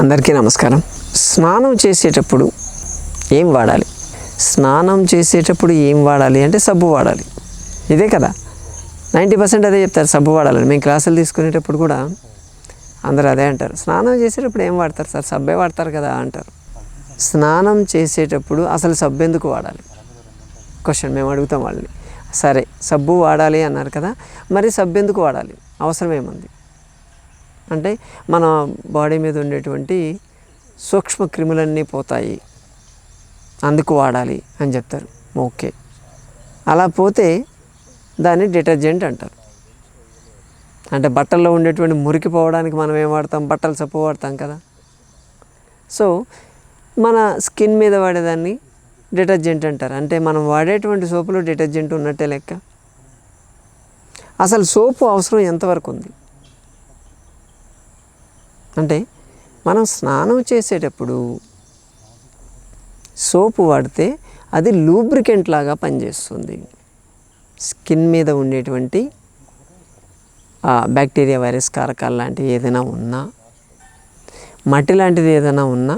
అందరికీ నమస్కారం. స్నానం చేసేటప్పుడు ఏం వాడాలి? స్నానం చేసేటప్పుడు ఏం వాడాలి అంటే సబ్బు వాడాలి. ఇదే కదా. నైంటీ పర్సెంట్ అదే చెప్తారు సబ్బు వాడాలని. మేము క్లాసులు తీసుకునేటప్పుడు కూడా అందరూ అదే అంటారు. స్నానం చేసేటప్పుడు ఏం వాడతారు సార్? సబ్బే వాడతారు కదా అంటారు. స్నానం చేసేటప్పుడు అసలు సబ్బు ఎందుకు వాడాలి? క్వశ్చన్ మేము అడుగుతాం వాళ్ళని. సరే సబ్బు వాడాలి అన్నారు కదా. మరి సబ్బు ఎందుకు వాడాలి? అవసరం ఏముంది? అంటే మన బాడీ మీద ఉండేటువంటి సూక్ష్మ క్రిములన్నీ పోతాయి. అందుకు వాడాలి అని చెప్తారు. ఓకే. అలా పోతే దాన్ని డిటర్జెంట్ అంటారు. అంటే బట్టల్లో ఉండేటువంటి మురికి పోవడానికి మనం ఏం వాడతాం? బట్టలు సబ్బు వాడతాం కదా. సో మన స్కిన్ మీద వాడేదాన్ని డిటర్జెంట్ అంటారు. అంటే మనం వాడేటువంటి సోపులో డిటర్జెంట్ ఉన్నట్టే లెక్క. అసలు సోపు అవసరం ఎంతవరకు ఉంది? అంటే మనం స్నానం చేసేటప్పుడు సోపు వాడితే అది లూబ్రికెంట్ లాగా పనిచేస్తుంది. స్కిన్ మీద ఉండేటువంటి బ్యాక్టీరియా వైరస్ కారకాలు లాంటివి ఏదైనా ఉన్నా మట్టి లాంటిది ఏదైనా ఉన్నా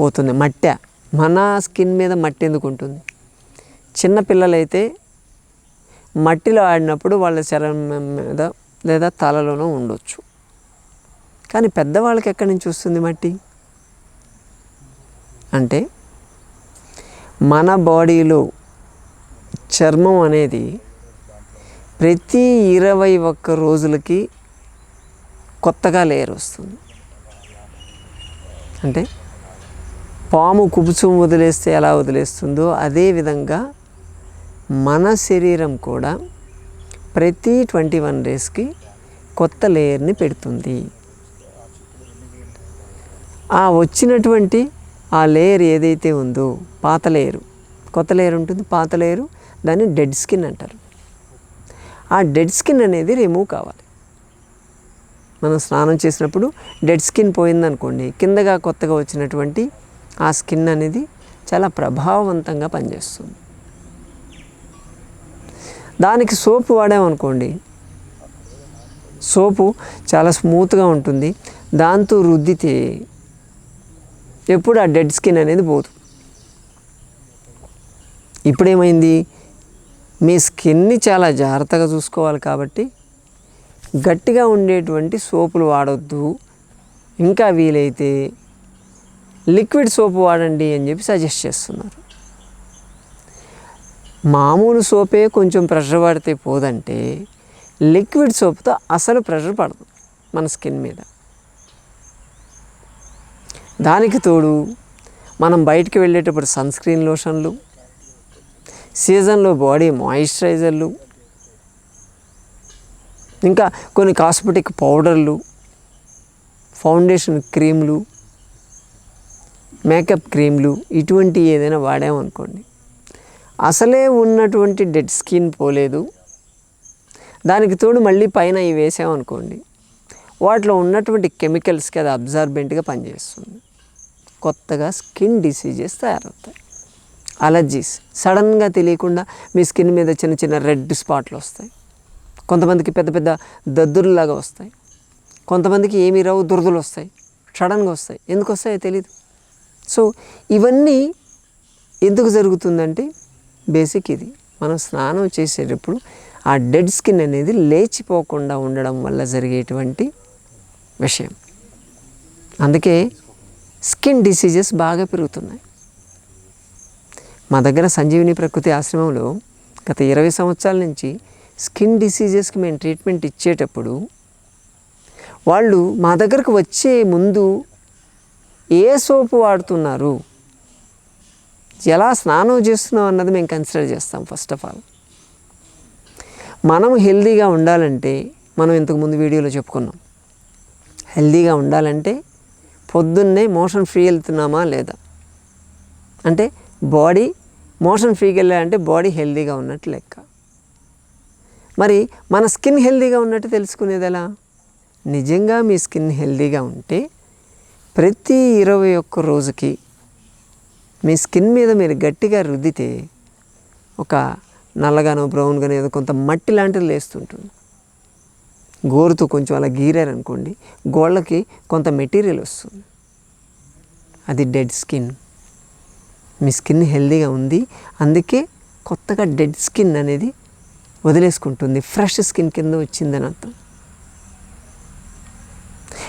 పోతుంది. మట్టె మన స్కిన్ మీద మట్టి ఎందుకు ఉంటుంది? చిన్న పిల్లలైతే మట్టిలో ఆడినప్పుడు వాళ్ళ శరీరం మీద లేదా తలలోనూ ఉండొచ్చు. కానీ పెద్దవాళ్ళకి ఎక్కడి నుంచి వస్తుంది మట్టి? అంటే మన బాడీలో చర్మం అనేది ప్రతి ఇరవై ఒక్క రోజులకి కొత్తగా లేయర్ వస్తుంది. అంటే పాము కుపుచం వదిలేస్తే ఎలా వదిలేస్తుందో అదే విధంగా మన శరీరం కూడా ప్రతి ట్వంటీ వన్ డేస్కి కొత్త లేయర్ని పెడుతుంది. ఆ వచ్చినటువంటి ఆ లేయర్ ఏదైతే ఉందో పాత లేయరు కొత్త లేయర్ ఉంటుంది పాత లేయరు దాన్ని డెడ్ స్కిన్ అంటారు. ఆ డెడ్ స్కిన్ అనేది రిమూవ్ కావాలి. మనం స్నానం చేసినప్పుడు డెడ్ స్కిన్ పోయిందనుకోండి కిందగా కొత్తగా వచ్చినటువంటి ఆ స్కిన్ అనేది చాలా ప్రభావవంతంగా పనిచేస్తుంది. దానికి సోపు వాడామనుకోండి సోపు చాలా స్మూత్గా ఉంటుంది. దాంతో రుద్దితే ఎప్పుడు ఆ డెడ్ స్కిన్ అనేది పోదు. ఇప్పుడేమైంది? మీ స్కిన్ని చాలా జాగ్రత్తగా చూసుకోవాలి కాబట్టి గట్టిగా ఉండేటువంటి సోపులు వాడొద్దు. ఇంకా వీలైతే లిక్విడ్ సోపు వాడండి అని చెప్పి సజెస్ట్ చేస్తున్నారు. మామూలు సోపే కొంచెం ప్రెషర్ పడితే పోదంటే లిక్విడ్ సోప్తో అసలు ప్రెషర్ పడదు మన స్కిన్ మీద. దానికి తోడు మనం బయటికి వెళ్ళేటప్పుడు సన్ స్క్రీన్ లోషన్లు సీజన్లో బాడీ మాయిశ్చరైజర్లు ఇంకా కొన్ని కాస్మెటిక్ పౌడర్లు ఫౌండేషన్ క్రీమ్లు మేకప్ క్రీమ్లు ఇటువంటి ఏదైనా వాడామనుకోండి. అసలే ఉన్నటువంటి డెడ్ స్కిన్ పోలేదు. దానికి తోడు మళ్ళీ పైన ఇవి వేసామనుకోండి. వాటిలో ఉన్నటువంటి కెమికల్స్కి అది అబ్జార్బెంట్గా పనిచేస్తుంది. కొత్తగా స్కిన్ డిసీజెస్ తయారవుతాయి. అలర్జీస్. సడన్గా తెలియకుండా మీ స్కిన్ మీద చిన్న చిన్న రెడ్ స్పాట్లు వస్తాయి. కొంతమందికి పెద్ద పెద్ద దద్దురులాగా వస్తాయి. కొంతమందికి ఏమీ రావు దురదలు వస్తాయి. సడన్గా వస్తాయి. ఎందుకు వస్తాయో తెలియదు సో ఇవన్నీ ఎందుకు జరుగుతుందంటే బేసిక్ ఇది. మనం స్నానం చేసేటప్పుడు ఆ డెడ్ స్కిన్ అనేది లేచిపోకుండా ఉండడం వల్ల జరిగేటువంటి విషయం. అందుకే స్కిన్ డిసీజెస్ బాగా పెరుగుతున్నాయి. మా దగ్గర సంజీవిని ప్రకృతి ఆశ్రమంలో గత ఇరవై సంవత్సరాల నుంచి స్కిన్ డిసీజెస్కి మేము ట్రీట్మెంట్ ఇచ్చేటప్పుడు వాళ్ళు మా దగ్గరకు వచ్చే ముందు ఏ సోపు వాడుతున్నారు? ఎలా స్నానం చేస్తున్నాం అన్నది మేము కన్సిడర్ చేస్తాం ఫస్ట్ ఆఫ్ ఆల్. మనం హెల్దీగా ఉండాలంటే మనం ఇంతకుముందు వీడియోలో చెప్పుకున్నాం హెల్దీగా ఉండాలంటే పొద్దున్నే మోషన్ ఫ్రీ వెళ్తున్నామా లేదా? అంటే బాడీ మోషన్ ఫ్రీకి వెళ్ళాలంటే బాడీ హెల్దీగా ఉన్నట్టు లెక్క. మరి మన స్కిన్ హెల్దీగా ఉన్నట్టు తెలుసుకునేది ఎలా? నిజంగా మీ స్కిన్ హెల్దీగా ఉంటే ప్రతి ఇరవై ఒక్క రోజుకి మీ స్కిన్ మీద మీరు గట్టిగా రుద్దితే ఒక నల్లగానో బ్రౌన్గానో ఏదో కొంత మట్టి లాంటిది లేస్తుంటుంది. గోరుతో కొంచెం అలా గీరారనుకోండి గోళ్ళకి కొంత మెటీరియల్ వస్తుంది. అది డెడ్ స్కిన్. మీ స్కిన్ హెల్దీగా ఉంది అందుకే కొత్తగా డెడ్ స్కిన్ అనేది వదిలేసుకుంటుంది. ఫ్రెష్ స్కిన్ కింద వచ్చిందని అర్థం.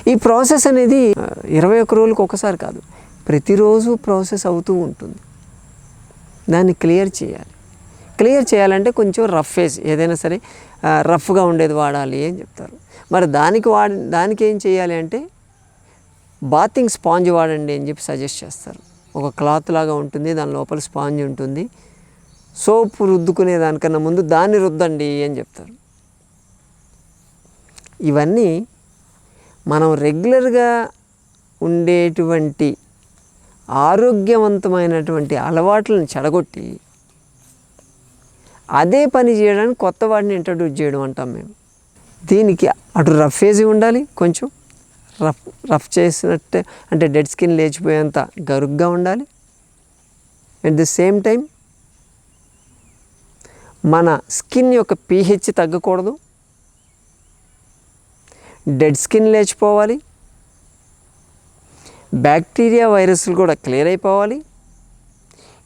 ఈ ప్రాసెస్ అనేది ఇరవై ఒక్క రోజులకు ఒకసారి కాదు ప్రతిరోజు ప్రాసెస్ అవుతూ ఉంటుంది. దాన్ని క్లియర్ చేయాలి. క్లియర్ చేయాలంటే కొంచెం రఫ్ వేస్ ఏదైనా సరే రఫ్గా ఉండేది వాడాలి అని చెప్తారు. మరి దానికి వాడి దానికి ఏం చేయాలి అంటే బాతింగ్ స్పాంజ్ వాడండి అని చెప్పి సజెస్ట్ చేస్తారు. ఒక క్లాత్ లాగా ఉంటుంది దాని లోపల స్పాంజ్ ఉంటుంది. సోప్ రుద్దుకునే దానికన్నా ముందు దాన్ని రుద్దండి అని చెప్తారు. ఇవన్నీ మనం రెగ్యులర్గా ఉండేటువంటి ఆరోగ్యవంతమైనటువంటి అలవాట్లను చెడగొట్టి అదే పని చేయడానికి కొత్త వాడిని ఇంట్రడ్యూస్ చేయడం అంటాం మేము. దీనికి అటు రఫ్ ఏజీ ఉండాలి కొంచెం రఫ్ రఫ్ చేసినట్టే అంటే డెడ్ స్కిన్ లేచిపోయేంత గరుగ్గా ఉండాలి. అట్ ది సేమ్ టైం మన స్కిన్ యొక్క పీహెచ్ తగ్గకూడదు. డెడ్ స్కిన్ లేచిపోవాలి. బ్యాక్టీరియా వైరస్లు కూడా క్లియర్ అయిపోవాలి.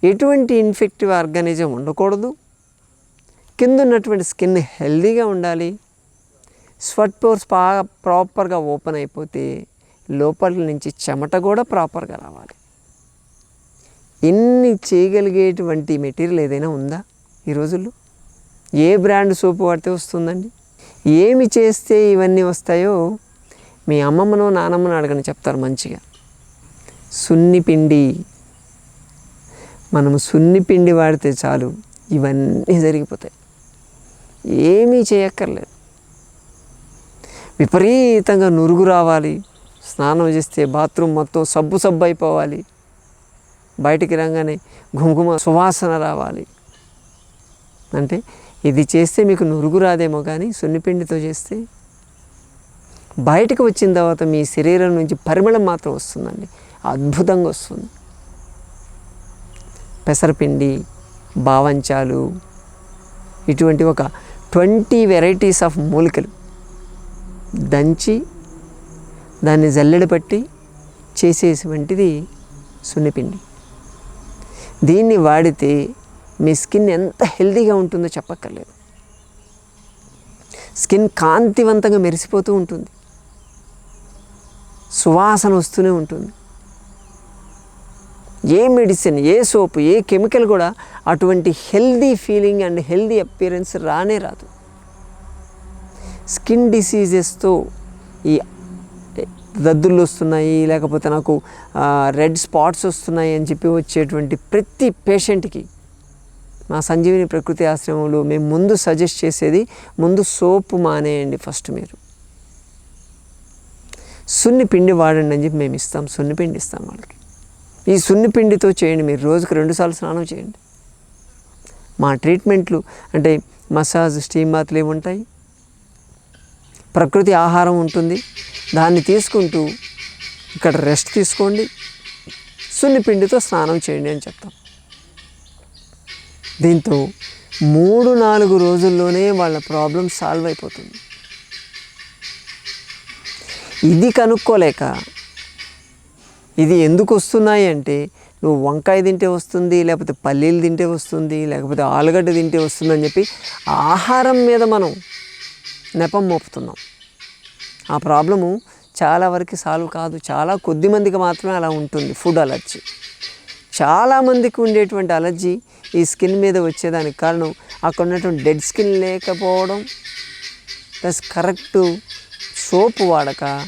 ఎటువంటి ఇన్ఫెక్టివ్ ఆర్గానిజం ఉండకూడదు. కింద ఉన్నటువంటి స్కిన్ హెల్దీగా ఉండాలి. స్వట్ పోర్స్ బాగా ప్రాపర్గా ఓపెన్ అయిపోతే లోపల నుంచి చెమట కూడా ప్రాపర్గా రావాలి. ఎన్ని చేయగలిగేటువంటి మెటీరియల్ ఏదైనా ఉందా ఈ రోజుల్లో? ఏ బ్రాండ్ సోపు వాడితే వస్తుందండి? ఏమి చేస్తే ఇవన్నీ వస్తాయో మీ అమ్మమ్మను నానమ్మను అడగని చెప్తారు మంచిగా. సున్ని పిండి. మనము సున్ని పిండి వాడితే చాలు ఇవన్నీ జరిగిపోతాయి. ఏమీ చేయక్కర్లేదు. విపరీతంగా నురుగు రావాలి. స్నానం చేస్తే బాత్రూమ్ మొత్తం సబ్బు సబ్బు అయిపోవాలి. బయటికి రాగానే ఘుమఘుమ సువాసన రావాలి. అంటే ఇది చేస్తే మీకు నురుగు రాదేమో కానీ సున్నిపిండితో చేస్తే బయటకు వచ్చిన తర్వాత మీ శరీరం నుంచి పరిమళం మాత్రం వస్తుందండి. అద్భుతంగా వస్తుంది. పెసరపిండి బావంచాలు ఇటువంటి ఒక ట్వంటీ వెరైటీస్ ఆఫ్ మూలికలు. దంచి దాన్ని జల్లెడ పట్టి చేసేటువంటిది సున్నిపిండి. దీన్ని వాడితే మీ స్కిన్ ఎంత హెల్తీగా ఉంటుందో చెప్పక్కర్లేదు. స్కిన్ కాంతివంతంగా మెరిసిపోతూ ఉంటుంది. సువాసన వస్తూనే ఉంటుంది. ఏ మెడిసిన్ ఏ సోపు ఏ కెమికల్ కూడా అటువంటి healthy feeling and healthy appearance రానే రాదు. స్కిన్ డిసీజెస్తో ఈ దద్దులు వస్తున్నాయి లేకపోతే నాకు రెడ్ స్పాట్స్ వస్తున్నాయి అని చెప్పి వచ్చేటువంటి ప్రతి పేషెంట్కి మా సంజీవిని ప్రకృతి ఆశ్రమంలో మేము ముందు సజెస్ట్ చేసేది ముందు సోపు మానేయండి ఫస్ట్ మీరు. సున్ని పిండి వాడండి అని చెప్పి మేము ఇస్తాం సున్ని పిండి ఇస్తాం వాళ్ళకి. ఈ సున్ని పిండితో చేయండి మీరు రోజుకు రెండుసార్లు స్నానం చేయండి. మా ట్రీట్మెంట్లు అంటే మసాజ్ స్టీమ్ బాత్లు ఏమి ఉంటాయి? ప్రకృతి ఆహారం ఉంటుంది. దాన్ని తీసుకుంటూ ఇక్కడ రెస్ట్ తీసుకోండి. సున్ని పిండితో స్నానం చేయండి అని చెప్తాం. దీంతో మూడు నాలుగు రోజుల్లోనే వాళ్ళ ప్రాబ్లం సాల్వ్ అయిపోతుంది. ఇది కనుక్కోలేక ఇది ఎందుకు వస్తున్నాయి అంటే నువ్వు వంకాయ తింటే వస్తుంది లేకపోతే పల్లీలు తింటే వస్తుంది లేకపోతే ఆలుగడ్డ తింటే వస్తుంది అని చెప్పి ఆహారం మీద మనం నెపం మోపుతున్నాం. ఆ ప్రాబ్లము చాలా వరకు సాల్వ్ కాదు. చాలా కొద్ది మందికి మాత్రమే అలా ఉంటుంది ఫుడ్ అలర్జీ. చాలామందికి ఉండేటువంటి అలర్జీ ఈ స్కిన్ మీద వచ్చేదానికి కారణం అక్కడ ఉన్నటువంటి డెడ్ స్కిన్ లేకపోవడం. ప్లస్ కరెక్ట్ సోప్ వాడక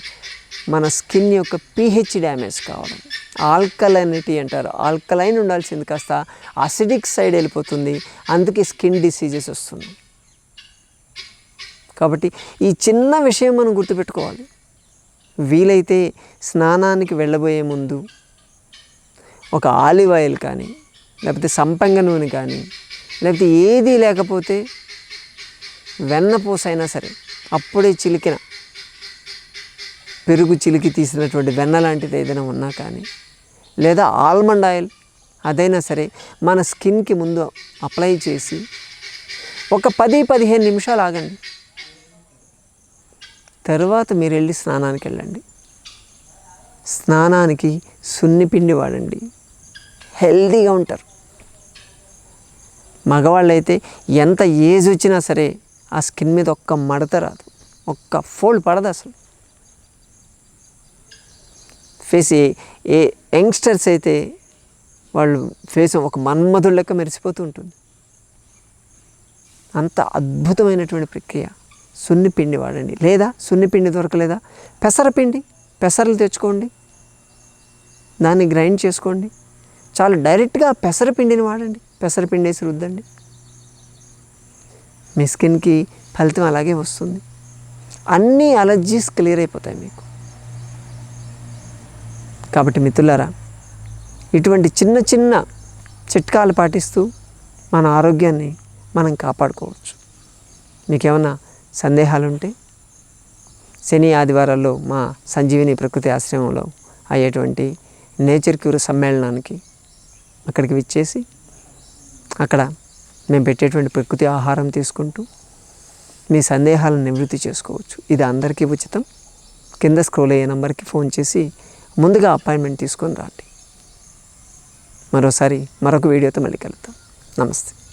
మన స్కిన్ యొక్క పీహెచ్ డ్యామేజ్ కావడం. ఆల్కలైనిటీ అంటారు. ఆల్కలైన్ ఉండాల్సింది కాస్త అసిడిక్ సైడ్ వెళ్ళిపోతుంది. అందుకే స్కిన్ డిసీజెస్ వస్తుంది. కాబట్టి ఈ చిన్న విషయం మనం గుర్తుపెట్టుకోవాలి. వీలైతే స్నానానికి వెళ్ళబోయే ముందు ఒక ఆలివ్ ఆయిల్ కానీ లేకపోతే సంపంగ నూనె కానీ లేకపోతే ఏది లేకపోతే వెన్నపూస అయినా సరే అప్పుడే చిలికిన పెరుగు చిలికి తీసినటువంటి వెన్న లాంటిది ఏదైనా ఉన్నా కానీ లేదా ఆల్మండ్ ఆయిల్ అదైనా సరే మన స్కిన్కి ముందు అప్లై చేసి ఒక పది పదిహేను నిమిషాలు ఆగండి. తర్వాత మీరు వెళ్ళి స్నానానికి వెళ్ళండి. స్నానానికి సున్నిపిండి వాడండి. హెల్దీగా ఉంటారు. మగవాళ్ళైతే ఎంత ఏజ్ వచ్చినా సరే ఆ స్కిన్ మీద ఒక్క మడత రాదు. ఒక్క ఫోల్డ్ పడదు అసలు. ఫేస్ ఏ యంగ్స్టర్స్ అయితే వాళ్ళు ఫేస్ ఒక మన్మధుడు లెక్క మెరిసిపోతూ ఉంటుంది. అంత అద్భుతమైనటువంటి ప్రక్రియ. సున్నిపిండి వాడండి. లేదా సున్నిపిండి దొరకలేదా? పెసరపిండి పెసరలు తెచ్చుకోండి. దాన్ని గ్రైండ్ చేసుకోండి. చాలా డైరెక్ట్గా పెసరపిండిని వాడండి. పెసరపిండి వేసి రుద్దండి. మీ స్కిన్కి ఫలితం అలాగే వస్తుంది. అన్ని అలర్జీస్ క్లియర్ అయిపోతాయి మీకు. కాబట్టి మిత్రులారా ఇటువంటి చిన్న చిన్న చిట్కాలు పాటిస్తూ మన ఆరోగ్యాన్ని మనం కాపాడుకోవచ్చు. మీకేమైనా సందేహాలు ఉంటే శని ఆదివారాల్లో మా సంజీవిని ప్రకృతి ఆశ్రమంలో అయ్యేటువంటి నేచర్ క్యూర్ సమ్మేళనానికి అక్కడికి విచ్చేసి అక్కడ మేము పెట్టేటువంటి ప్రకృతి ఆహారం తీసుకుంటూ మీ సందేహాలను నివృత్తి చేసుకోవచ్చు. ఇది అందరికీ ఉచితం. కింద స్క్రోల్ అయ్యే నెంబర్కి ఫోన్ చేసి ముందుగా అపాయింట్మెంట్ తీసుకొని రండి. మరోసారి మరొక వీడియోతో మళ్ళీ కలుద్దాం. నమస్తే.